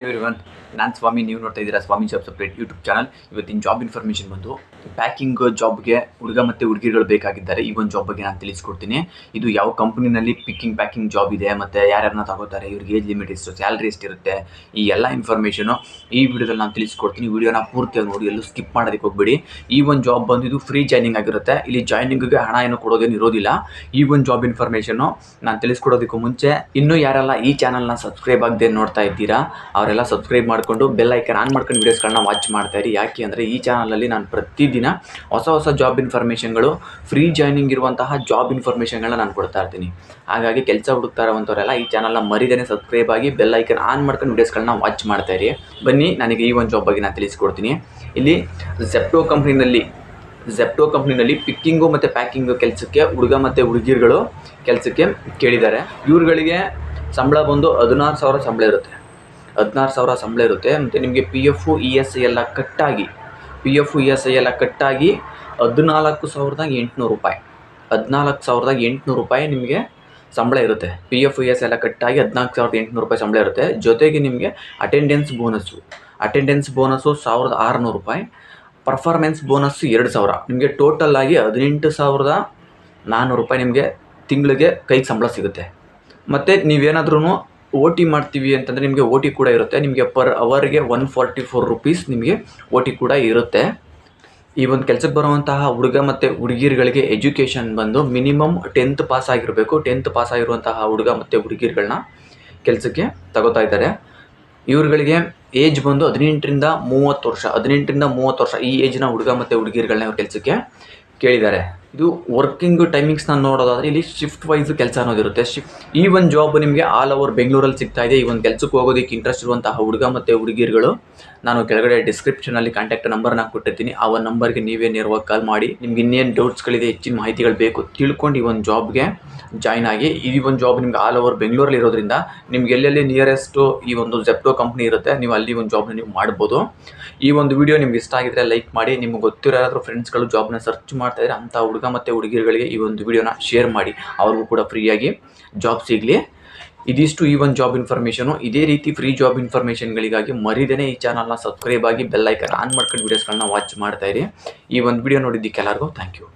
everyone. ನಾನು ಸ್ವಾಮಿ, ನೀವು ನೋಡ್ತಾ ಇದ್ದೀರಾ ಸ್ವಾಮಿ ಜಾಬ್ ಸಪ್ರೇಟ್ ಯೂಟ್ಯೂಬ್ ಚಾನಲ್ ಇವತ್ತಿನ ಜಾಬ್ ಇನ್ಫಾರ್ಮೇಷನ್ ಬಂದು ಪ್ಯಾಕಿಂಗ್ ಜಾಬ್ಗೆ ಹುಡುಗ ಮತ್ತು ಹುಡುಗಿಗಳು ಬೇಕಾಗಿದ್ದಾರೆ. ಈ ಒಂದು ಜಾಬ್ ಬಗ್ಗೆ ನಾನು ತಿಳಿಸ್ಕೊಡ್ತೀನಿ. ಇದು ಯಾವ ಕಂಪ್ನಿನಲ್ಲಿ ಪಿಕ್ಕಿಂಗ್ ಪ್ಯಾಕಿಂಗ್ ಜಾಬ್ ಇದೆ, ಮತ್ತು ಯಾರ್ಯಾರನ್ನ ತಗೋತಾರೆ, ಇವ್ರಿಗೆ ಏಜ್ ಲಿಮಿಟ್ ಎಷ್ಟು ಸ್ಯಾಲ್ರಿ ಎಷ್ಟಿರುತ್ತೆ, ಈ ಎಲ್ಲ ಇನ್ಫಾರ್ಮೇಷನು ಈ ವಿಡಿಯೋದಲ್ಲಿ ನಾನು ತಿಳಿಸ್ಕೊಡ್ತೀನಿ. ವಿಡಿಯೋನ ಪೂರ್ತಿಯಾಗಿ ನೋಡಿ, ಎಲ್ಲೂ ಸ್ಕಿಪ್ ಮಾಡೋದಕ್ಕೆ ಹೋಗ್ಬೇಡಿ. ಈ ಒಂದು ಜಾಬ್ ಬಂದು ಫ್ರೀ ಜಾಯ್ನಿಂಗ್ ಆಗಿರುತ್ತೆ. ಇಲ್ಲಿ ಜಾಯ್ನಿಂಗ್ಗೆ ಹಣ ಏನು ಕೊಡೋದೇನು ಇರೋದಿಲ್ಲ. ಈ ಒಂದು ಜಾಬ್ ಇನ್ಫಾರ್ಮೇಷನು ನಾನು ತಿಳಿಸ್ಕೊಡೋದಕ್ಕೂ ಮುಂಚೆ, ಇನ್ನೂ ಯಾರೆಲ್ಲ ಈ ಚಾನಲ್ನ ಸಬ್ಸ್ಕ್ರೈಬ್ ಆಗದೆ ನೋಡ್ತಾ ಇದ್ದೀರಾ, ಅವರೆಲ್ಲ ಸಬ್ಸ್ಕ್ರೈಬ್ ಮಾಡಿಕೊಂಡು ಬೆಲ್ ಐಕನ್ ಆನ್ ಮಾಡ್ಕೊಂಡು ವೀಡಿಯೋಸ್ಗಳನ್ನ ವಾಚ್ ಮಾಡ್ತಾ ಇರಿ. ಯಾಕೆ ಅಂದರೆ ಈ ಚಾನಲಲ್ಲಿ ನಾನು ಪ್ರತಿದಿನ ಹೊಸ ಹೊಸ ಜಾಬ್ ಇನ್ಫಾರ್ಮೇಷನ್ಗಳು ಫ್ರೀ ಜಾಯ್ನಿಂಗ್ ಇರುವಂತಹ ಜಾಬ್ ಇನ್ಫಾರ್ಮೇಷನ್ಗಳನ್ನ ನಾನು ಕೊಡ್ತಾ ಇರ್ತೀನಿ. ಹಾಗಾಗಿ ಕೆಲಸ ಹುಡುಕ್ತಾ ಇರುವಂಥವರೆಲ್ಲ ಈ ಚಾನಲ್ನ ಮರಿದೇ ಸಬ್ಸ್ಕ್ರೈಬ್ ಆಗಿ ಬೆಲ್ ಐಕನ್ ಆನ್ ಮಾಡ್ಕೊಂಡು ವೀಡಿಯೋಸ್ಗಳನ್ನ ವಾಚ್ ಮಾಡ್ತಾ ಇರಿ. ಬನ್ನಿ, ನನಗೆ ಈ ಒಂದು ಜಾಬ್ ಬಗ್ಗೆ ನಾನು ತಿಳಿಸ್ಕೊಡ್ತೀನಿ. ಇಲ್ಲಿ ಜೆಪ್ಟೋ ಕಂಪ್ನಿನಲ್ಲಿ ಜೆಪ್ಟೋ ಕಂಪ್ನಿನಲ್ಲಿ ಪಿಕ್ಕಿಂಗು ಮತ್ತು ಪ್ಯಾಕಿಂಗು ಕೆಲಸಕ್ಕೆ ಹುಡುಗ ಮತ್ತು ಹುಡುಗಿರುಗಳು ಕೆಲಸಕ್ಕೆ ಕೇಳಿದ್ದಾರೆ. ಇವ್ರುಗಳಿಗೆ ಸಂಬಳ ಬಂದು ಹದಿನಾರು ಸಾವಿರ ಸಂಬಳ ಇರುತ್ತೆ. ಹದಿನಾರು ಸಾವಿರ ಸಂಬಳ ಇರುತ್ತೆ. ಮತ್ತು ನಿಮಗೆ P F E S I ಎಲ್ಲ ಕಟ್ಟಾಗಿ P F E S I ಎಲ್ಲ ಕಟ್ಟಾಗಿ ಹದಿನಾಲ್ಕು ಸಾವಿರದ ಎಂಟುನೂರು ರೂಪಾಯಿ. ಹದಿನಾಲ್ಕು ಸಾವಿರದ ಎಂಟುನೂರು ರೂಪಾಯಿ ನಿಮಗೆ ಸಂಬಳ ಇರುತ್ತೆ. ಪಿ ಎಫ್ ಇ ಎಸ್ ಎಲ್ಲ ಕಟ್ಟಾಗಿ ಹದಿನಾಲ್ಕು ಸಾವಿರದ ಎಂಟುನೂರು ರೂಪಾಯಿ ಸಂಬಳ ಇರುತ್ತೆ. ಜೊತೆಗೆ ನಿಮಗೆ ಅಟೆಂಡೆನ್ಸ್ ಬೋನಸ್ಸು ಅಟೆಂಡೆನ್ಸ್ ಬೋನಸ್ಸು ಸಾವಿರದ ಆರುನೂರು ರೂಪಾಯಿ ಪರ್ಫಾರ್ಮೆನ್ಸ್ ಬೋನಸ್ಸು ಎರಡು ಸಾವಿರ. ನಿಮಗೆ ಟೋಟಲ್ ಆಗಿ ಹದಿನೆಂಟು ಸಾವಿರದ ನಾನ್ನೂರು ರೂಪಾಯಿ ನಿಮಗೆ ತಿಂಗಳಿಗೆ ಕೈಗೆ ಸಂಬಳ ಸಿಗುತ್ತೆ. ಮತ್ತು ನೀವೇನಾದ್ರೂ ಓ ಟಿ ಮಾಡ್ತೀವಿ ಅಂತಂದರೆ ನಿಮಗೆ ಓ ಟಿ ಕೂಡ ಇರುತ್ತೆ. ನಿಮಗೆ ಪರ್ ಅವರ್ಗೆ ಒನ್ ಫಾರ್ಟಿ ಫೋರ್ ರುಪೀಸ್ ನಿಮಗೆ ಓ ಟಿ ಕೂಡ ಇರುತ್ತೆ. ಈ ಒಂದು ಕೆಲಸಕ್ಕೆ ಬರುವಂತಹ ಹುಡುಗ ಮತ್ತು ಹುಡುಗಿರುಗಳಿಗೆ ಎಜುಕೇಷನ್ ಬಂದು ಮಿನಿಮಮ್ ಟೆಂತ್ ಪಾಸ್ ಆಗಿರಬೇಕು. ಟೆಂತ್ ಪಾಸ್ ಆಗಿರುವಂತಹ ಹುಡುಗ ಮತ್ತು ಹುಡುಗಿರುಗಳನ್ನ ಕೆಲಸಕ್ಕೆ ತಗೋತಾ ಇದ್ದಾರೆ. ಇವ್ರುಗಳಿಗೆ ಏಜ್ ಬಂದು ಹದಿನೆಂಟರಿಂದ ಮೂವತ್ತು ವರ್ಷ, ಹದಿನೆಂಟರಿಂದ ಮೂವತ್ತು ವರ್ಷ ಈ ಏಜ್ನ ಹುಡುಗ ಮತ್ತು ಹುಡುಗಿರುಗಳನ್ನ ಇವ್ರ ಕೆಲಸಕ್ಕೆ ಕೇಳಿದ್ದಾರೆ. ಇದು ವರ್ಕಿಂಗ್ ಟೈಮಿಂಗ್ಸ್ ನಾನು ನೋಡೋದಾದ್ರೆ ಇಲ್ಲಿ ಶಿಫ್ಟ್ ವೈಸ್ ಕೆಲಸ ಅನ್ನೋದಿರುತ್ತೆ. ಶಿಫ್ಟ್ ಈ ಒಂದು ಜಾಬ್ ನಿಮಗೆ ಆಲ್ ಓವರ್ ಬೆಂಗಳೂರಲ್ಲಿ ಸಿಗ್ತಾ ಇದೆ. ಈ ಒಂದು ಕೆಲಸಕ್ಕೆ ಹೋಗೋದಕ್ಕೆ ಇಂಟ್ರೆಸ್ಟ್ ಇರುವಂತಹ ಹುಡುಗ ಮತ್ತು ಹುಡುಗಿರುಗಳು. ನಾನು ಕೆಳಗಡೆ ಡಿಸ್ಕ್ರಿಪ್ಷನಲ್ಲಿ ಕಾಂಟ್ಯಾಕ್ಟ್ ನಂಬರ್ನ ಕೊಟ್ಟಿರ್ತೀನಿ. ಆ ಒಂದು ನಂಬರ್ಗೆ ನೀವೇ ನೇರವಾಗಿ ಕಾಲ್ ಮಾಡಿ. ನಿಮ್ಗೆ ಇನ್ನೇನು ಡೌಟ್ಸ್ಗಳಿದೆ ಹೆಚ್ಚಿನ ಮಾಹಿತಿಗಳು ಬೇಕು, ತಿಳ್ಕೊಂಡು ಈ ಒಂದು ಜಾಬ್ಗೆ ಜಾಯ್ನ್ ಆಗಿ. ಈ ಒಂದು ಜಾಬ್ ನಿಮ್ಗೆ ಆಲ್ ಓವರ್ ಬೆಂಗಳೂರಲ್ಲಿ ಇರೋದ್ರಿಂದ ನಿಮ್ಗೆ ಎಲ್ಲೆಲ್ಲಿ ನಿಯರೆಸ್ಟು ಈ ಒಂದು ಜೆಪ್ಟೋ ಕಂಪ್ನಿ ಇರುತ್ತೆ, ನೀವು ಅಲ್ಲಿ ಒಂದು ಜಾಬ್ನ ನೀವು ಮಾಡ್ಬೋದು. ಈ ಒಂದು ವಿಡಿಯೋ ನಿಮ್ಗೆ ಇಷ್ಟ ಆಗಿದ್ರೆ ಲೈಕ್ ಮಾಡಿ. ನಿಮ್ಗೆ ಗೊತ್ತಿರೋ ಯಾರಾದರೂ ಫ್ರೆಂಡ್ಸ್ಗಳು ಜಾಬ್ನ ಸರ್ಚ್ ಮಾಡ್ತಾ ಇದ್ರೆ ಅಂಥ ಹುಡುಗ ಮತ್ತು ಹುಡುಗಿರುಗಳಿಗೆ ಈ ಒಂದು ವಿಡಿಯೋನ ಶೇರ್ ಮಾಡಿ. ಅವ್ರಿಗೂ ಕೂಡ ಫ್ರೀಯಾಗಿ ಜಾಬ್ ಸಿಗಲಿ. ಇದಿಷ್ಟು ಈ ಒಂದು ಜಾಬ್ ಇನ್ಫಾರ್ಮೇಷನು ಇದೇ ರೀತಿ ಫ್ರೀ ಜಾಬ್ ಇನ್ಫಾರ್ಮೇಷನ್ಗಳಿಗಾಗಿ ಮರಿದೇನೆ ಈ ಚಾನಲ್ನ ಸಬ್ಸ್ಕ್ರೈಬ್ ಆಗಿ ಬೆಲ್ ಐಕನ್ ಆನ್ ಮಾಡ್ಕೊಂಡು ವೀಡಿಯೋಸ್ಗಳನ್ನ ವಾಚ್ ಮಾಡ್ತಾ ಇರಿ. ಈ ಒಂದು ವಿಡಿಯೋ ನೋಡಿದ್ದಕ್ಕೆ ಎಲ್ಲರಿಗೂ ಥ್ಯಾಂಕ್ ಯು